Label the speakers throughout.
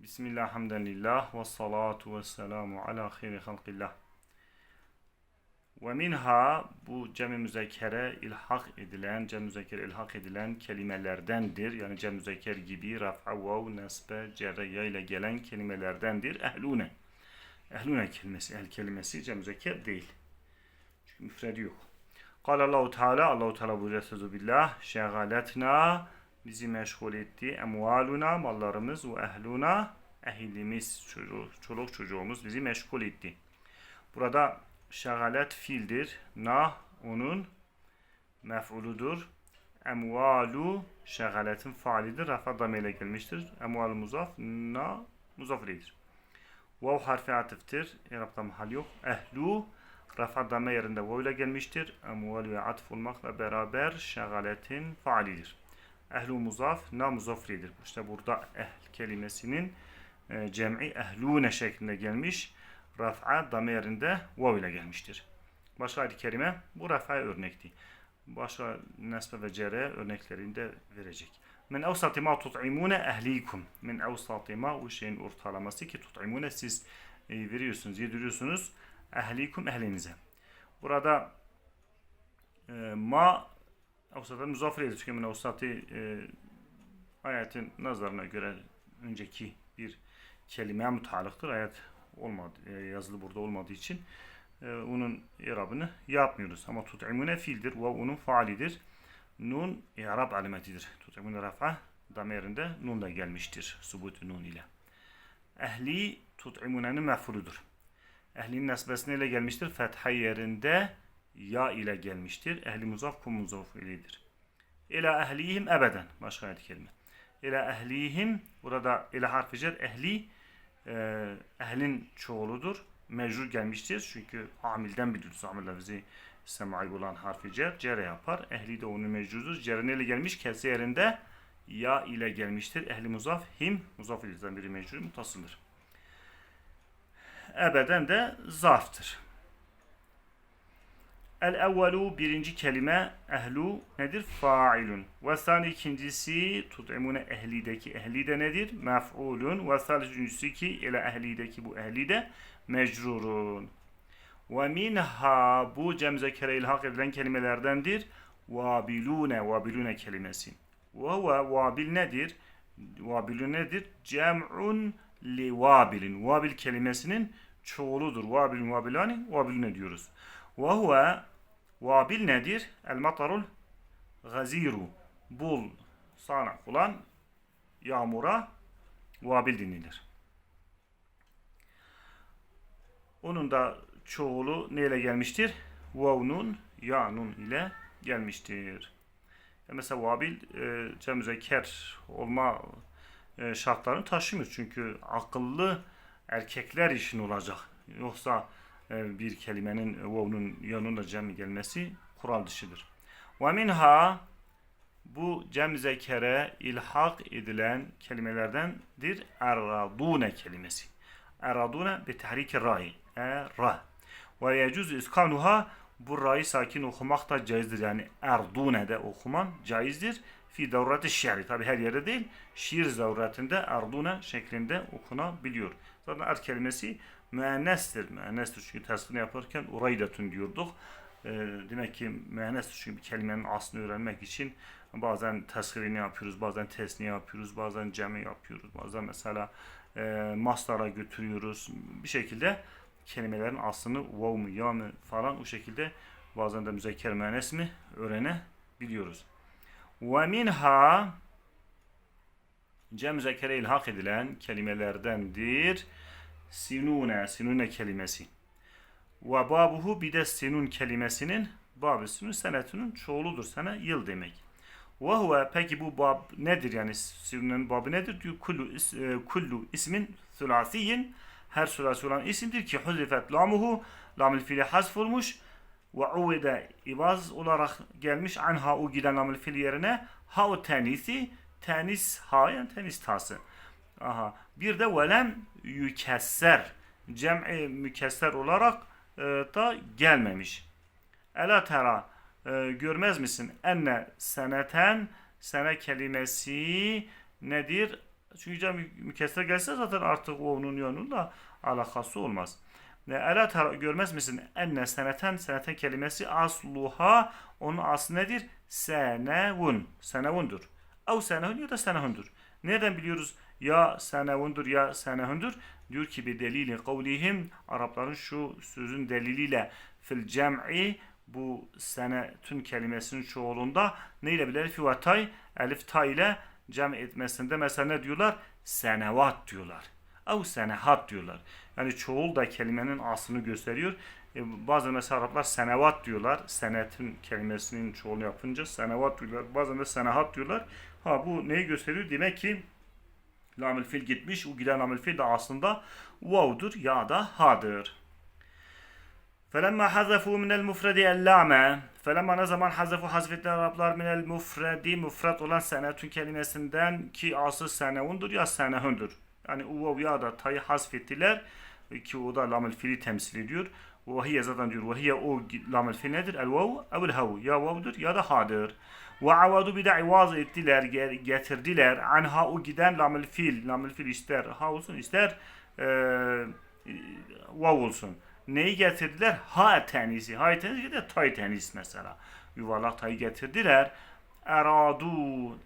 Speaker 1: Bismillah, hamdülillah, ve salatu ve selamu ala hayri halqillah. Ve minha bu cem-i müzekkere ilhak edilen, cem-i müzekkere ilhak edilen kelimelerdendir. Yani cem-i müzekker gibi raf'a, vav, nesbe, cerre, ya ile gelen kelimelerdendir. Ehlune. Ehlune kelimesi, ehl kelimesi cem-i müzekker değil. Çünkü müfredi yok. Kale Allahu Teala, Allahu Teala buyuruyor sözü billah, şegaletna, bizi meşgul etti. Emvaluna, mallarımız ve ehluna, ehlimiz, çocuk, çoluk çocuğumuz bizi meşgul etti. Burada şagalet fiildir. Na onun mef'uludur. Emvalu şagaletin faalidir. Rafa damele gelmiştir. Emvalu muzaf, na muzafiridir. Vav harfi atıftır. İrabda mahal yok. Ehlu rafa dame yerinde vav ile gelmiştir. Emvalu atıf olmakla beraber şagaletin faalidir. Ehlu muzaf, na muzafiridir. İşte burada ehl kelimesinin e, cem'i ehlune şeklinde gelmiş. Raf'a damerinde vav ile gelmiştir. Başka ayet-i kerime bu raf'a örnekti. Başka nesbe ve cere örneklerini de verecek. Min evsati ma tut'imune ehlikum. Min evsati ma o şeyin ortalaması ki tut'imune siz e, veriyorsunuz, yediriyorsunuz ehlikum ehlinize. Burada e, ma edilir. Çünkü min evsati e, ayetin nazarına göre önceki bir kelimeye mutalıktır. Ayet olmadı, e, yazılı burada olmadığı için e, onun irabını yapmıyoruz. Ama tut'imune fiildir ve onun faalidir. Nun i'rab alametidir. Tut'imune raf'a damerinde nun da gelmiştir. Subut nun ile. Ehli tut'imune'nin mef'uludur. Ehlinin nesbesine ile gelmiştir. Fetha yerinde ya ile gelmiştir. Ehli muzaf kum muzaf iledir. İla ehlihim ebeden. Başka ayet kelime. İla ehlihim burada ila harfi cer ehli ehlin çoğuludur. Mecrur gelmiştir. Çünkü amilden biliyoruz. Amil lafzi semai olan harfi cer. Cere yapar. Ehli de onun mecrudur. Cere neyle gelmiş? Kese yerinde ya ile gelmiştir. Ehli muzaf him. Muzaf ilizden biri mecrur mutasıldır. Ebeden de zarftır. El evvelu birinci kelime ehlu nedir? Failun. Ve sani ikincisi tut'imune ehlideki ehli de nedir? Mef'ulun. Ve salis üçüncüsü ki ile ehlideki bu ehli de mecrurun. Ve minha bu cem zekere ilhak edilen kelimelerdendir. Vabilune, vabilune kelimesi. Ve huve vabil nedir? Vabilun nedir? Cem'un li vabilin. Vabil kelimesinin çoğuludur. Vabilun, vabilani, vabilune diyoruz. Ve huve vabil nedir? El matarul gaziru. Bul, sanak olan yağmura vabil denilir. Onun da çoğulu neyle gelmiştir? Vavnun, yanun ile gelmiştir. Ya mesela vabil e, cem müzekker olma e, şartlarını taşımıyor. Çünkü akıllı erkekler için olacak. Yoksa e, bir kelimenin vavnun yanında cem gelmesi kural dışıdır. Ve minha bu cem zekere ilhak edilen kelimelerdendir. Erradune kelimesi. Erradune bi tehriki ra'i. Era. Ve yecuz iskanuha bu ra'yı sakin okumak da caizdir. Yani erdune de okuman caizdir. Fi davrati şiiri. Tabi her yerde değil. Şiir zavratinde erdune şeklinde okunabiliyor. Zaten er kelimesi müennestir. Müennestir çünkü tasvini yaparken uraydatun diyorduk. E, demek ki müennestir çünkü bir kelimenin aslını öğrenmek için bazen tasvirini yapıyoruz, bazen tesniye yapıyoruz, bazen cemi yapıyoruz, bazen mesela e, maslara götürüyoruz. Bir şekilde kelimelerin aslını vav mu, ya mı falan o şekilde bazen de müzekker müennes mi öğrenebiliyoruz. Ve minha cem müzekkere ilhak edilen kelimelerdendir. Sinune, sinune kelimesi. Ve babuhu bir de sinun kelimesinin babı sinun senetinin çoğuludur. Sene yıl demek. Ve huve peki bu bab nedir yani sinunun babı nedir? Diyor kullu, is, e, kullu ismin sülasiyin her sülasi olan isimdir ki huzifet lamuhu lamil fiili hasf olmuş ve uvide ibaz olarak gelmiş anha u giden lamil fiil yerine ha o tenisi tenis ha yani tenis tası. Aha. Bir de velem yükesser cem'i mükesser olarak e, da gelmemiş. Ela tera e, görmez misin? Enne seneten sene kelimesi nedir? Çünkü cem mükesser gelse zaten artık onun yönünde alakası olmaz. Ne ela tar- görmez misin? Enne seneten seneten kelimesi asluha onun aslı nedir? Senevun. Senevundur. Ev senehun ya da senehundur. Nereden biliyoruz ya senevundur ya senehundur? Diyor ki bir delili kavlihim Arapların şu sözün deliliyle fil cem'i bu senetün kelimesinin çoğulunda neyle bilir? Fi ve elif tay ile cem etmesinde mesela ne diyorlar? Senevat diyorlar. Ev senehat diyorlar. Yani çoğul da kelimenin aslını gösteriyor. E, bazı mesela Araplar senevat diyorlar. Senetin kelimesinin çoğulu yapınca senevat diyorlar. Bazen de senehat diyorlar. Ha bu neyi gösteriyor? Demek ki Lamil fil gitmiş. O giden lamil fil de aslında vav'dur ya da ha'dır. Felemma hazafu minel mufredi ellame. Felemma ne zaman hazafu hazfettiler Araplar minel mufredi mufred olan senetün kelimesinden ki asıl senevundur ya senehündür. Yani uvav ya da tayı hazfettiler ki o da lamil fili temsil ediyor. Vahiye zaten diyor. Vahiye o lamil fil nedir? El vav evil hav. Ya vav'dur ya da ha'dır. Ve avadu bir de ivaz ettiler, ge- getirdiler. Anha o giden lamel fil. Lamel fil ister ha olsun ister e, vav olsun. Neyi getirdiler? Ha tenisi. Ha tenisi de tay tenis mesela. Yuvarlak tayı getirdiler. Eradu.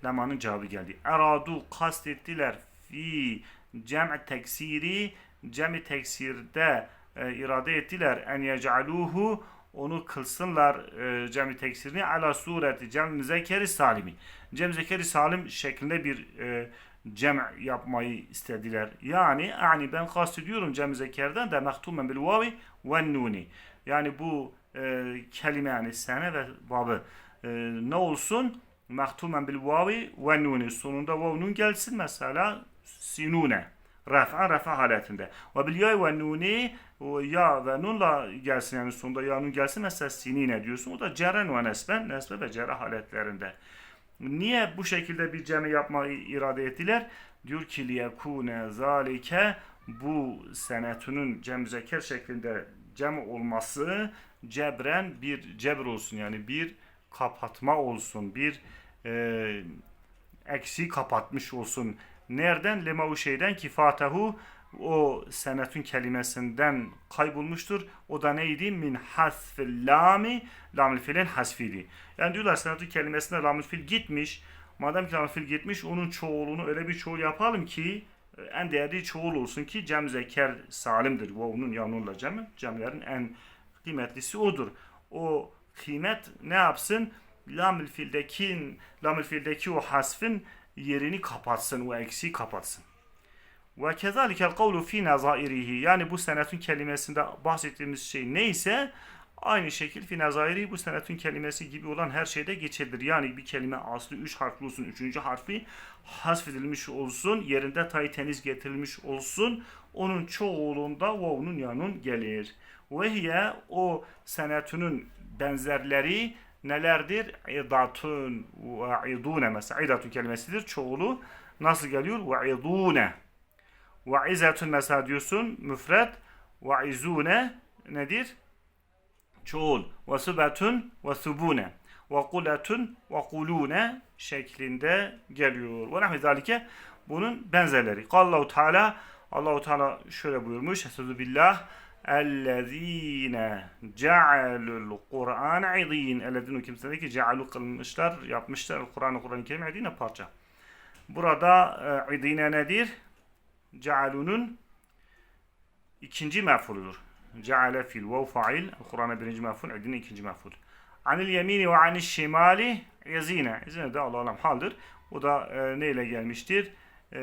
Speaker 1: Lemanın cevabı geldi. Eradu kastettiler fi cem' teksiri cem' teksirde e, irade ettiler en yec'aluhu onu kılsınlar e, cem' teksirini ala sureti cem' zekeri salimi. Cem' zekeri salim şeklinde bir e, cem' yapmayı istediler. Yani yani ben kastediyorum cem' zekerden de mehtumen bil vavi ve nuni. Yani bu e, kelime yani sene ve babı e, ne olsun? Mehtumen bil vavi ve nuni. Sonunda vav nun gelsin mesela sinune. Raf'a raf'a haletinde. Ve bil yay ve nuni o ya ve nunla gelsin yani sonunda ya nun gelsin mesela sinine diyorsun. O da ceren ve nesben, nesbe ve cere haletlerinde. Niye bu şekilde bir cemi yapmayı irade ettiler? Diyor ki liyekune zalike bu senetünün cem zeker şeklinde cem olması cebren bir cebr olsun yani bir kapatma olsun bir e, eksi kapatmış olsun. Nereden? Lema o şeyden ki fatahu o senetün kelimesinden kaybolmuştur. O da neydi? Min hasfil lami lamül filin hasfili. Yani diyorlar senetün kelimesinde lamül fil gitmiş. Madem ki lamül fil gitmiş onun çoğulunu öyle bir çoğul yapalım ki en değerli çoğul olsun ki cem zeker salimdir. Vav'nun yanunla cem. Cemlerin en kıymetlisi odur. O kıymet ne yapsın? Lamül fildeki lamül fildeki o hasfin yerini kapatsın, o eksiği kapatsın. Ve kezalikel kavlu fi nazairihi yani bu senetün kelimesinde bahsettiğimiz şey neyse aynı şekil fi nazairihi bu senetün kelimesi gibi olan her şeyde geçerlidir. Yani bir kelime aslı 3 harfli olsun, 3. harfi hasfedilmiş olsun, yerinde tay teniz getirilmiş olsun, onun çoğulunda vav'nun yanın gelir. Ve hiye o senetünün benzerleri nelerdir? İdatun ve idune mesela idatun kelimesidir. Çoğulu nasıl geliyor? Ve idune. Ve izetun mesela diyorsun müfred. Ve izune nedir? Çoğul. Ve subetun ve subune. Ve kuletun ve kulune şeklinde geliyor. Ve nahvi zalike bunun benzerleri. Allahu Teala Allahu Teala şöyle buyurmuş. Estaizu billah. اَلَّذ۪ينَ جَعَلُوا الْقُرْآنَ عِض۪ينَ Ellezine kimseleri ki cealu kılmışlar, yapmışlar Kur'an'ı Kur'an-ı Kerim idine parça. Burada e, idine nedir? Cealunun ikinci mef'uludur. Ceale fil vav fail, Kur'an'a birinci mef'ul, idine ikinci mef'ul. Anil yemini ve anil şimali yazine. Yazine de Allah alam haldir. O da e, neyle gelmiştir? E,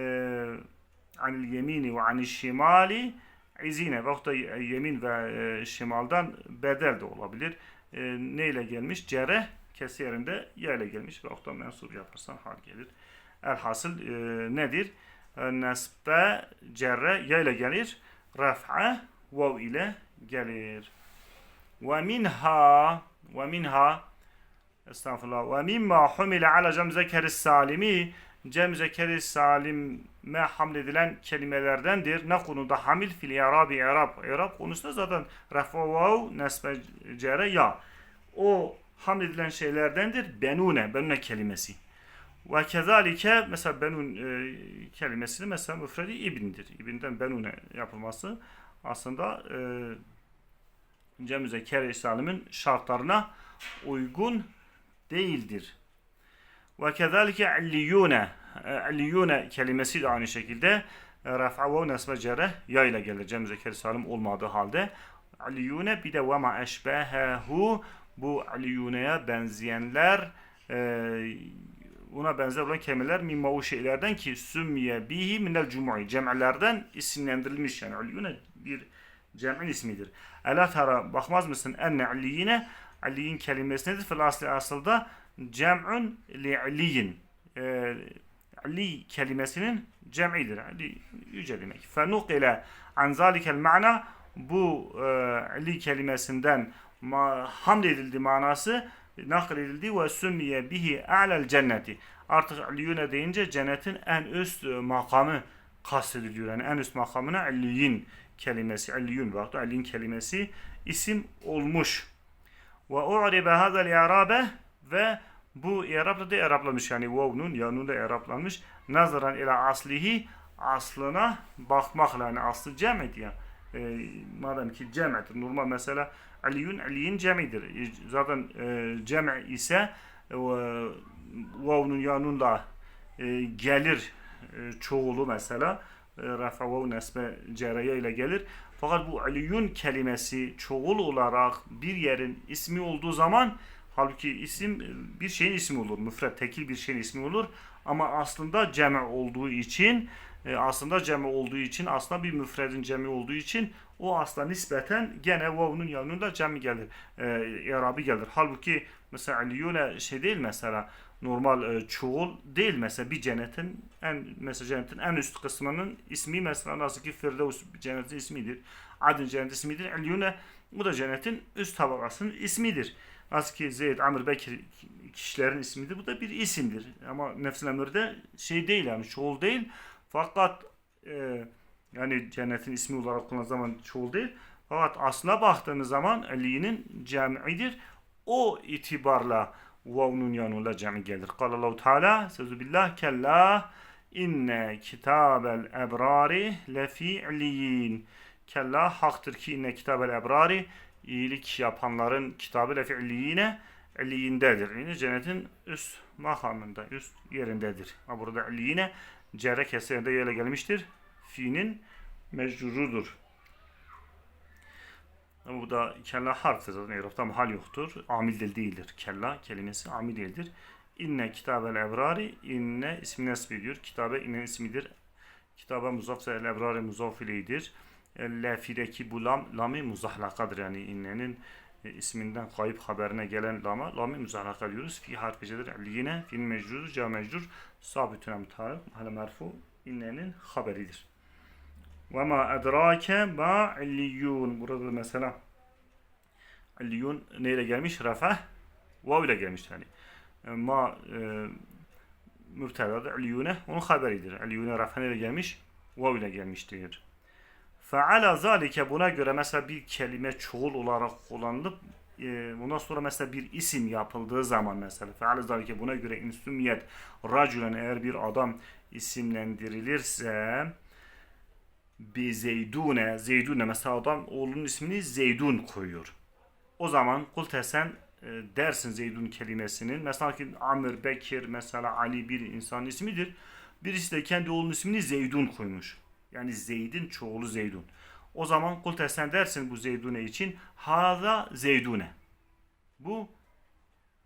Speaker 1: anil yemini ve anil şimali izine veyahut da yemin ve e, şimaldan bedel de olabilir. E, neyle gelmiş? Cere kesiyerinde yerle gelmiş. Veyahut da mensup yaparsan hal gelir. Elhasıl e, nedir? E, nesbe cerre yeyle gelir. Raf'a vav ile gelir. Ve minha ve minha estağfurullah ve mimma humile ala cem zekeris salimi cem zekeri salime hamledilen kelimelerdendir. Ne konuda? Hamil fil i'rabi i'rab. İ'rab konusunda zaten refa vav nesbe cere ya. O hamledilen şeylerdendir. Benune, benune kelimesi. Ve kezalike mesela benun e, kelimesini mesela müfredi ibndir. İbinden benune yapılması aslında e, cem müzekker salim'in şartlarına uygun değildir. Ve kezalike illiyune illiyune kelimesi de aynı şekilde e, raf'a ve nesbe cere ya ile gelir. Cem müzekker salim olmadığı halde illiyune bir de ve ma eşbehehu bu illiyuneye benzeyenler e, buna benzer olan kelimeler mimma şeylerden ki sümmiye bihi minel cumu'i cem'lerden isimlendirilmiş yani illiyune bir cem'in ismidir. Ela tara bakmaz mısın enne illiyine illiyin kelimesi nedir? Fil asli asılda cem'un li'liyin e, li kelimesinin cem'idir. Ali yüce demek. Fenukile an zalikel ma'na bu e, li kelimesinden ma, hamd edildi manası nakledildi ve sümmiye bihi a'lel cenneti. Artık illiyune deyince cennetin en üst e, makamı kastediliyor. Yani en üst makamına illiyin kelimesi, illiyun vakti illiyin kelimesi isim olmuş. Ve u'ribe hadal i'rabe ve bu i'rabla da i'rablanmış yani vavnun yanun da i'rablanmış. Nazaran ila aslihi aslına bakmakla yani aslı cem'id ya. E, madem ki cem'dir. Normal mesela aliyun aliyin cem'idir. E, zaten e, cem' ise e, vavnun yanun da e, gelir e, çoğulu mesela e, rafa vav nesbe cereye ile gelir. Fakat bu aliyun kelimesi çoğul olarak bir yerin ismi olduğu zaman halbuki isim e, bir şeyin ismi olur. Müfred tekil bir şeyin ismi olur. Ama aslında cemi olduğu için e, aslında cemi olduğu için aslında bir müfredin cemi olduğu için o aslında nispeten gene vav'nun yanında cemi gelir. E, İrabi gelir. Halbuki mesela aliyune şey değil mesela normal e, çoğul değil mesela bir cennetin en mesela cennetin en üst kısmının ismi mesela nasıl ki Firdevs cennetin ismidir. Adın cennetin ismidir. Aliyune bu da cennetin üst tabakasının ismidir. Nasıl ki Zeyd, Amr, Bekir kişilerin ismidir. Bu da bir isimdir. Ama nefsin emrinde şey değil yani çoğul değil. Fakat e, yani cennetin ismi olarak kullanılan zaman çoğul değil. Fakat aslına baktığınız zaman Ali'nin cemidir. O itibarla vavnun yanında cemi gelir. Kalallahu Teala sözü billah kella inne kitabel ebrari lefi illiyin. Kella haktır ki inne kitabel ebrari iyilik yapanların kitabı lefi illiyine illiyindedir. Yani cennetin üst makamında, üst yerindedir. Ama burada illiyine cerre keserinde yerle gelmiştir. Fi'nin mecrurudur. Ama bu da kella harftir zaten İrab'da mahal yoktur. Amil de değildir. Kella kelimesi amil değildir. İnne kitabel ebrari inne ismi nesb ediyor. Kitabe inne ismidir. Kitaba muzaf el ebrari muzaf ileydir. Lafideki bu lam, lami muzahlakadır. Yani innenin e, isminden kayıp haberine gelen lama lami muzahlaka diyoruz. Fi harfecedir. Yine fin mecrur, ca mecrur, sabitüne mutarif, hala merfu innenin haberidir. Ve ma edrake ma illiyun. Burada mesela illiyun neyle gelmiş? Rafa vav ile gelmiş yani. E, Ma e, mübtedadır. İlliyune onun haberidir. İlliyune rafa neyle gelmiş? Vav ile gelmiştir. Feala zalike buna göre mesela bir kelime çoğul olarak kullanılıp e, bundan sonra mesela bir isim yapıldığı zaman mesela feala zalike buna göre insümiyet raculen eğer bir adam isimlendirilirse bir zeydune zeydune mesela adam oğlunun ismini zeydun koyuyor. O zaman kulte sen e, dersin zeydun kelimesinin mesela ki Amr, Bekir mesela Ali bir insan ismidir. Birisi de kendi oğlunun ismini Zeydun koymuş. Yani Zeyd'in çoğulu Zeydun. O zaman kulte sen dersin bu Zeydune için haza Zeydune. Bu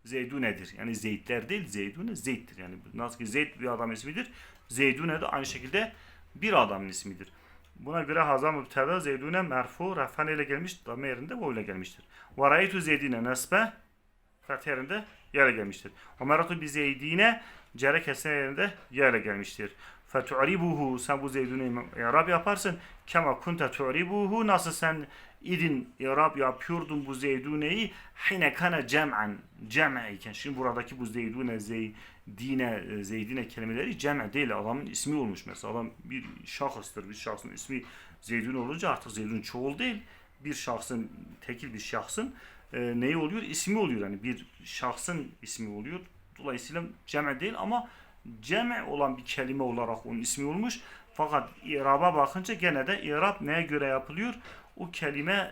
Speaker 1: Zeydune'dir. Yani Zeydler değil Zeydune Zeyd'dir. Yani nasıl ki Zeyd bir adam ismidir. Zeydune de aynı şekilde bir adamın ismidir. Buna göre haza mübteda Zeydune merfu rafan ile gelmiş dame yerinde o ile gelmiştir. Ve Zeydine nesbe fetih yerinde yere gelmiştir. Ömeratu bi Zeydine cere kesene yerinde yere gelmiştir. Fetu'ribuhu sen bu Zeydun'u i'rab yaparsın. Kema kunte tu'ribuhu nasıl sen idin i'rab yapıyordun bu Zeydune'yi hine kana cem'an cem'eyken. Şimdi buradaki bu Zeydune Zeydine Zeydine kelimeleri cem'e değil adamın ismi olmuş mesela. Adam bir şahıstır. Bir şahsın ismi Zeydun olunca artık Zeydun çoğul değil. Bir şahsın tekil bir şahsın e, neyi oluyor? İsmi oluyor. Yani bir şahsın ismi oluyor. Dolayısıyla cem'e değil ama cem olan bir kelime olarak onun ismi olmuş. Fakat iraba bakınca gene de irab neye göre yapılıyor? O kelime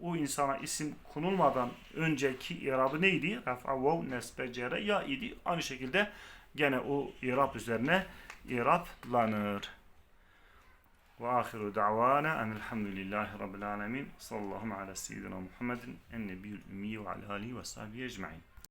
Speaker 1: o insana isim konulmadan önceki irabı neydi? Raf'a, vav, nesbe, cere, ya idi. Aynı şekilde gene o irab üzerine irablanır. Ve ahiru da'vana enelhamdülillahi rabbil alemin. Sallallahu ala seyyidina Muhammedin en nebiyyül ümmi ve alihi ve sahbihi ecma'in.